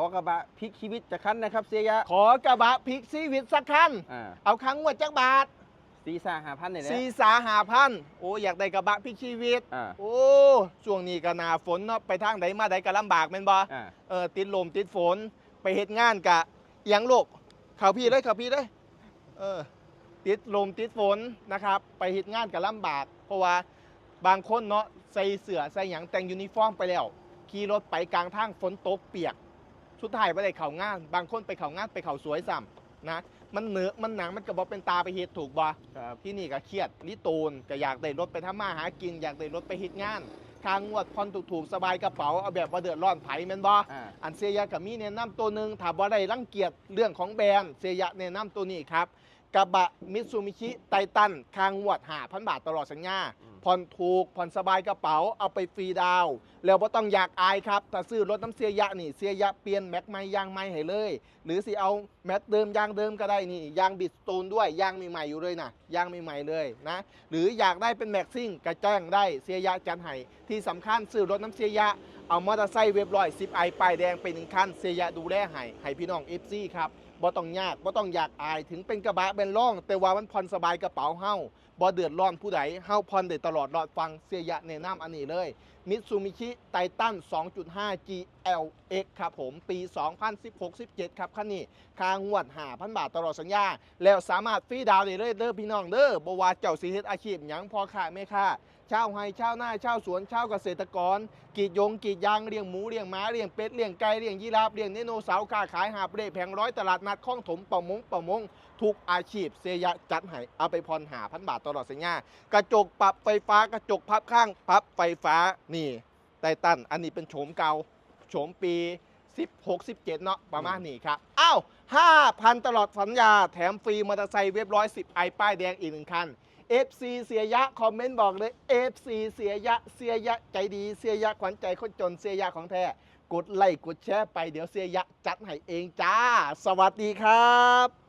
อกระบะพลิกชีวิตจะคันนะครับ เสียยะขอกระบะพลิกซีวิตสักคันอ่าเอาครั้งงวดจักบาทซีซ่าหาพันนี่แหละสีสาหาพันโอ้อยากได้กระบะพลิกชีวิต อ่า โอ้ช่วงนี้ก็หนาฝนเนาะไปทางใดมาใดก็ลำบากแม่นบ่ อ่า เออติดลมติดฝนไปเฮ็ดงานกะเอียงลูกเขาพี่เลยเขาพี่เลยเออติดลมติดฝนนะครับ ไปเฮ็ดงานกะลำบาก เพราะว่าบางคนเนาะใส่เสื้อใส่หยังแต่งยูนิฟอร์มไปแล้วขี่รถไปกลางทางฝนตกเปียก สุดท้ายไปได้เข่างาน บางคนไปเข่างานไปเข่าสวยซ้ำนะมันเหนือะมันหนังมันกระบอกเป็นตาไปเฮ็ดถูกบ่ครับที่นี่ก็เครียดลิตูนก็อยากได้รถไปทำมาหากินอยากได้รถไปเฮ็ดงานทางงวดผ่อนถูกๆสบายกระเป๋าเอาแบบว่าเดือดร้อนไผแม่นบ่อ่าอันเซียกับมีแนะนำตัวหนึ่งถ้าบ่ได้รังเกียจเรื่องของแบรนด์เซียแนะนำตัวนี้ครับกระบะมิตซูมิชิไททันคางงวดหาพันบาทตลอดสัญญาอืม ผ่อนถูก ผ่อนสบายกระเป๋า เอาไปฟรีดาว แล้วบ่ต้องอยากอายครับ ถ้าซื้อรถน้ำเสียยะนี่ เสียยะเปลี่ยนแม็กใหม่ยางใหม่ให้เลย หรือสิเอาแม็กเดิมยางเดิมก็ได้นี่ ยางบิดสโตนด้วย ยางใหม่ๆอยู่เลยนะ ยางใหม่ๆเลยนะ หรืออยากได้เป็นแม็กซิ่งกระแจ้งได้ เสียยะจันให้ที่สำคัญซื้อรถน้ำเสียยะ เอามอเตอร์ไซค์เว็บร้อยสิบไอป้ายแดงไปหนึ่งคัน เสียยะดูแลให้ ให้พี่น้องเอฟซีครับบ่ต้องยากบ่ต้องอยากอาย ถึงเป็นกระบะเป็นร่อง แต่ว่ามันผ่อนสบายกระเป๋าเฮาบ่เดือดร้อนผู้ใดเฮาผ่อนได้ตลอดรอดฟังเสียยะแนะนำอันนี้เลยมิตซูมิชิไททัน2.5 GLX ครับผม ปี 2016-17 ครับคันนี้ค่างวด5,000บาทตลอดสัญญา แล้วสามารถฟรีดาวน์ได้เลยเด้อพี่น้องเด้อบ่ว่าเจ้าสิเฮ็ดอาชีพหยังพอค่าแม่ค่าชาวไร่ชาวนาเช่าสวนเช่าเกษตรกรกีดยงกีดยางเลี้ยงหมูเลี้ยงม้าเลี้ยงเป็ดเลี้ยงไก่เลี้ยงยีราฟเลี้ยงไดโนเสาร์ค้าขายหาบเร่แผงร้อยตลาดนัดคลองถมประมงประมงทุกอาชีพเสียยะจัดให้เอาไปพรหาพันบาทตลอดสัญญากระจกปรับไฟฟ้ากระจกพับข้างพับไฟฟ้านี่ไททันอันนี้เป็นโฉมเก่าโฉมปี 16 17 เนาะประมาณนี้ครับอ้าว5,000 ตลอดสัญญา แถมฟรีมอเตอร์ไซค์เว็บร้อย10ไอป้ายแดงอีกหนึ่งคัน FC เสียยะ คอมเมนต์บอกเลย FC เสียยะเสียยะใจดีเสียยะขวัญใจคนจนเสียยะของแท้กดไลค์กดแชร์ไปเดี๋ยวเสียยะจัดให้เองจ้า สวัสดีครับ